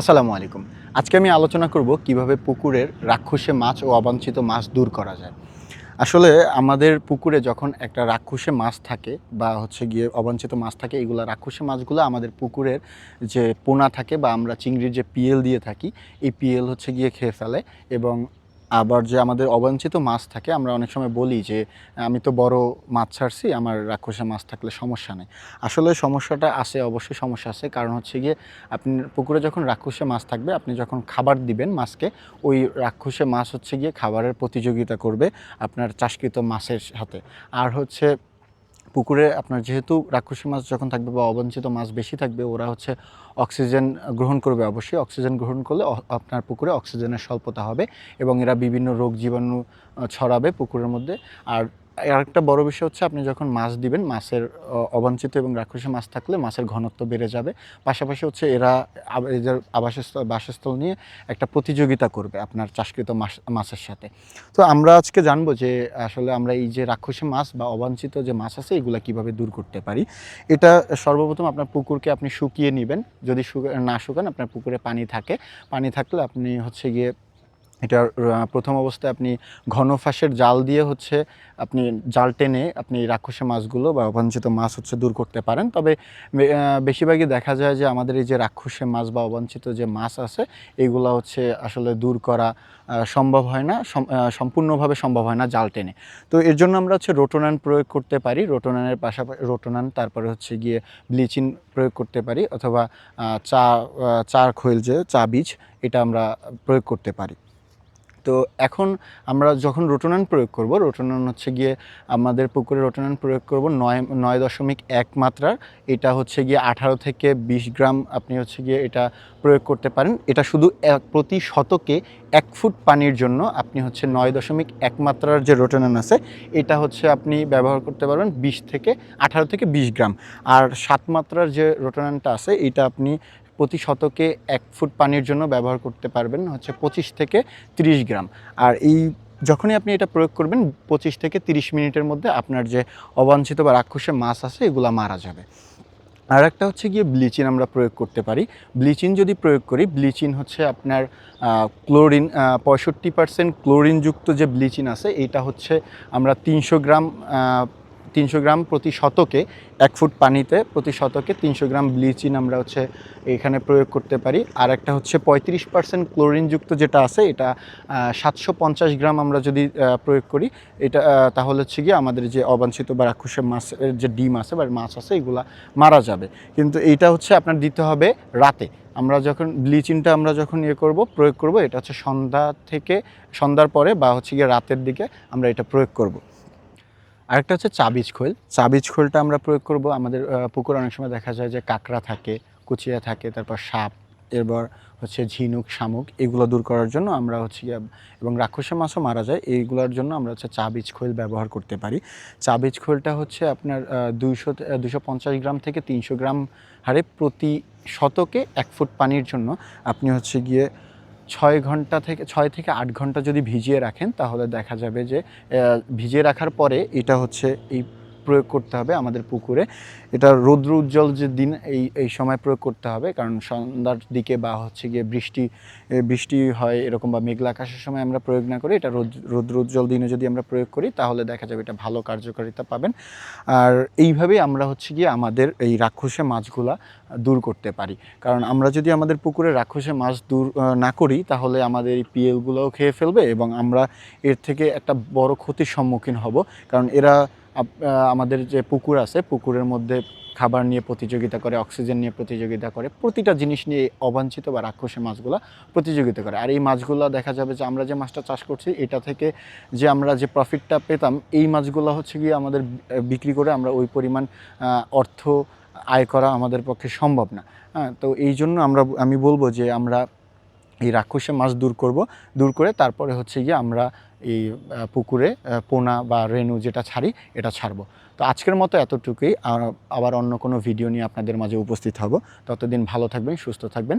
আসসালামু আলাইকুম। আজকে আমি আলোচনা করব কীভাবে পুকুরের রাক্ষসে মাছ ও অবাঞ্ছিত মাছ দূর করা যায়। আসলে আমাদের পুকুরে যখন একটা রাক্ষসে মাছ থাকে বা হচ্ছে গিয়ে অবাঞ্ছিত মাছ থাকে, এগুলো রাক্ষসে মাছগুলো আমাদের পুকুরের যে পোনা থাকে বা আমরা চিংড়ির যে পিএল দিয়ে থাকি, এই পিএল হচ্ছে গিয়ে খেয়ে ফেলে এবং আবার যে আমাদের অবাঞ্ছিত মাছ থাকে, আমরা অনেক সময় বলি যে, আমি তো বড় মাছ ছাড়ছি, আমার রাক্ষসে মাছ থাকলে সমস্যা নেই। আসলে সমস্যাটা আছে, অবশ্যই সমস্যা আছে। কারণ হচ্ছে গিয়ে, আপনি পুকুরে যখন রাক্ষসে মাছ থাকবে, আপনি যখন খাবার দিবেন মাছকে, ওই রাক্ষসে মাছ হচ্ছে গিয়ে খাবারের প্রতিযোগিতা করবে আপনার চাষকৃত মাছের সাথে। আর হচ্ছে পুকুরে আপনার যেহেতু রাক্ষসী মাছ যখন থাকবে বা অবাঞ্ছিত মাছ বেশি থাকবে, ওরা হচ্ছে অক্সিজেন গ্রহণ করবে অবশ্যই। অক্সিজেন গ্রহণ করলে আপনার পুকুরে অক্সিজেনের স্বল্পতা হবে এবং এরা বিভিন্ন রোগ জীবাণু ছড়াবে পুকুরের মধ্যে। আর আরেকটা বড় বিষয় হচ্ছে আপনি যখন মাছ দিবেন, মাছের অবাঞ্ছিত এবং রাক্ষসী মাছ থাকলে মাছের ঘনত্ব বেড়ে যাবে। পাশাপাশি হচ্ছে এরা এদের আবাসস্থল, বাসস্থল নিয়ে একটা প্রতিযোগিতা করবে আপনার চাষকৃত মাছ, মাছের সাথে। তো আমরা আজকে জানব যে আসলে আমরা এই যে রাক্ষসী মাছ বা অবাঞ্ছিত যে মাছ আছে, এগুলো কীভাবে দূর করতে পারি। এটা সর্বপ্রথম আপনার পুকুরকে আপনি শুকিয়ে নেবেন। যদি না শুকান আপনার পুকুরে পানি থাকে। পানি থাকলে আপনি হচ্ছে গিয়ে আহ, প্রথম অবস্থায় আপনি ঘন ফাঁসের জাল দিয়ে হচ্ছে আপনি জাল টেনে আপনি রাক্ষসে মাছগুলো বা অবাঞ্ছিত মাছ হচ্ছে দূর করতে পারেন। তবে বেশিরভাগই দেখা যায় যে আমাদের এই যে রাক্ষসে মাছ বা অবাঞ্ছিত যে মাছ আছে এগুলো হচ্ছে আসলে দূর করা সম্ভব হয় না সম্পূর্ণভাবে সম্ভব হয় না জাল টেনে। তো এর জন্য আমরা হচ্ছে রোটোনান প্রয়োগ করতে পারি রোটোনানের পাশাপাশি রোটোনান তারপরে হচ্ছে গিয়ে ব্লিচিং প্রয়োগ করতে পারি অথবা চা চা খৈল যে চা বীজ এটা আমরা প্রয়োগ করতে পারি। তো এখন আমরা যখন রোটোনান প্রয়োগ করব, রোটোনান হচ্ছে গিয়ে আমাদের পুকুরে রোটোনান প্রয়োগ করব নয় নয় দশমিক এক মাত্রার। এটা হচ্ছে গিয়ে আঠারো থেকে বিশ গ্রাম আপনি হচ্ছে গিয়ে এটা প্রয়োগ করতে পারেন। এটা শুধু এক প্রতি শতকে এক ফুট পানির জন্য আপনি হচ্ছে নয় দশমিক এক মাত্রার যে রোটোনান আছে, এটা হচ্ছে আপনি ব্যবহার করতে পারবেন বিশ থেকে আঠারো থেকে বিশ গ্রাম। আর সাত মাত্রার যে রোটোনানটা আছে, এটা আপনি প্রতি শতকে এক ফুট পানির জন্য ব্যবহার করতে পারবেন হচ্ছে পঁচিশ থেকে তিরিশ গ্রাম। আর এই যখনই আপনি এটা প্রয়োগ করবেন, পঁচিশ থেকে তিরিশ মিনিটের মধ্যে আপনার যে অবাঞ্ছিত বা রাক্ষসের মাছ আছে, এগুলো মারা যাবে। আর একটা হচ্ছে গিয়ে ব্লিচিং আমরা প্রয়োগ করতে পারি। ব্লিচিং যদি প্রয়োগ করি ব্লিচিং হচ্ছে আপনার ক্লোরিন পঁয়ষট্টি পার্সেন্ট ক্লোরিনযুক্ত যে ব্লিচিং আছে, এটা হচ্ছে আমরা তিনশো গ্রাম তিনশো গ্রাম প্রতি শতকে, এক ফুট পানিতে প্রতি শতকে তিনশো গ্রাম ব্লিচিং আমরা হচ্ছে এখানে প্রয়োগ করতে পারি। আর একটা হচ্ছে পঁয়ত্রিশ পার্সেন্ট ক্লোরিনযুক্ত যেটা আছে, এটা সাতশো পঞ্চাশ গ্রাম আমরা যদি প্রয়োগ করি, এটা তাহলে হচ্ছে গিয়ে আমাদের যে অবাঞ্ছিত বা রাক্ষসের মাছের যে ডিম আছে বা মাছ আছে, এগুলা মারা যাবে। কিন্তু এইটা হচ্ছে আপনার দিতে হবে রাতে। আমরা যখন ব্লিচিংটা আমরা যখন ইয়ে করব, প্রয়োগ করব, এটা হচ্ছে সন্ধ্যা থেকে, সন্ধ্যার পরে বা হচ্ছে গিয়ে রাতের দিকে আমরা এটা প্রয়োগ করব। আরেকটা হচ্ছে চাবিজ খোল চাবিজ খোলটা আমরা প্রয়োগ করব। আমাদের পুকুর অনেক সময় দেখা যায় যে কাঁকড়া থাকে, কুচিয়া থাকে, তারপর সাপ, এরপর হচ্ছে ঝিনুক, শামুক, এগুলো দূর করার জন্য আমরা হচ্ছে এবং রাক্ষসে মাছও মারা যায়। এইগুলোর জন্য আমরা হচ্ছে চা বীজ খোল ব্যবহার করতে পারি। চা বীজ খোলটা হচ্ছে আপনার দুইশো দুশো পঞ্চাশ গ্রাম থেকে তিনশো গ্রাম হারে প্রতি শতকে এক ফুট পানির জন্য আপনি হচ্ছে গিয়ে ছয় ঘণ্টা থেকে, ছয় থেকে আট ঘণ্টা যদি ভিজিয়ে রাখেন, তাহলে দেখা যাবে যে ভিজিয়ে রাখার পরে এটা হচ্ছে এই প্রয়োগ করতে হবে আমাদের পুকুরে। এটা রৌদ্র উজ্জ্বল যে দিন, এই এই সময় প্রয়োগ করতে হবে, কারণ সন্ধ্যার দিকে বা হচ্ছে গিয়ে বৃষ্টি বৃষ্টি হয় এরকম বা মেঘলা আকাশের সময় আমরা প্রয়োগ না করি, এটা রোদ রৌদ্র উজ্জ্বল দিনে যদি আমরা প্রয়োগ করি, তাহলে দেখা যাবে এটা ভালো কার্যকারিতা পাবেন। আর এইভাবেই আমরা হচ্ছে গিয়ে আমাদের এই রাক্ষসে মাছগুলা দূর করতে পারি। কারণ আমরা যদি আমাদের পুকুরে রাক্ষসে মাছ দূর না করি, তাহলে আমাদের এই পিএলগুলোও খেয়ে ফেলবে এবং আমরা এর থেকে একটা বড় ক্ষতির সম্মুখীন হব। কারণ এরা আমাদের যে পুকুর আছে, পুকুরের মধ্যে খাবার নিয়ে প্রতিযোগিতা করে, অক্সিজেন নিয়ে প্রতিযোগিতা করে, প্রতিটা জিনিস নিয়ে অবাঞ্ছিত বা রাক্ষসী মাছগুলো প্রতিযোগিতা করে। আর এই মাছগুলো দেখা যাবে যে আমরা যে মাছটা চাষ করছি, এটা থেকে যে আমরা যে প্রফিটটা পেতাম, এই মাছগুলো হচ্ছে গিয়ে আমাদের বিক্রি করে আমরা ওই পরিমাণ অর্থ আয় করা আমাদের পক্ষে সম্ভব না। হ্যাঁ তো এই জন্য আমরা, আমি বলব যে আমরা এই রাক্ষসে মাছ দূর করব। দূর করে তারপরে হচ্ছে গিয়ে আমরা এই পুকুরে পোনা বা রেনু যেটা ছাড়ি, এটা ছাড়বো। তো আজকের মতো এতটুকুই। আবার অন্য কোনো ভিডিও নিয়ে আপনাদের মাঝে উপস্থিত হব। ততদিন ভালো থাকবেন, সুস্থ থাকবেন।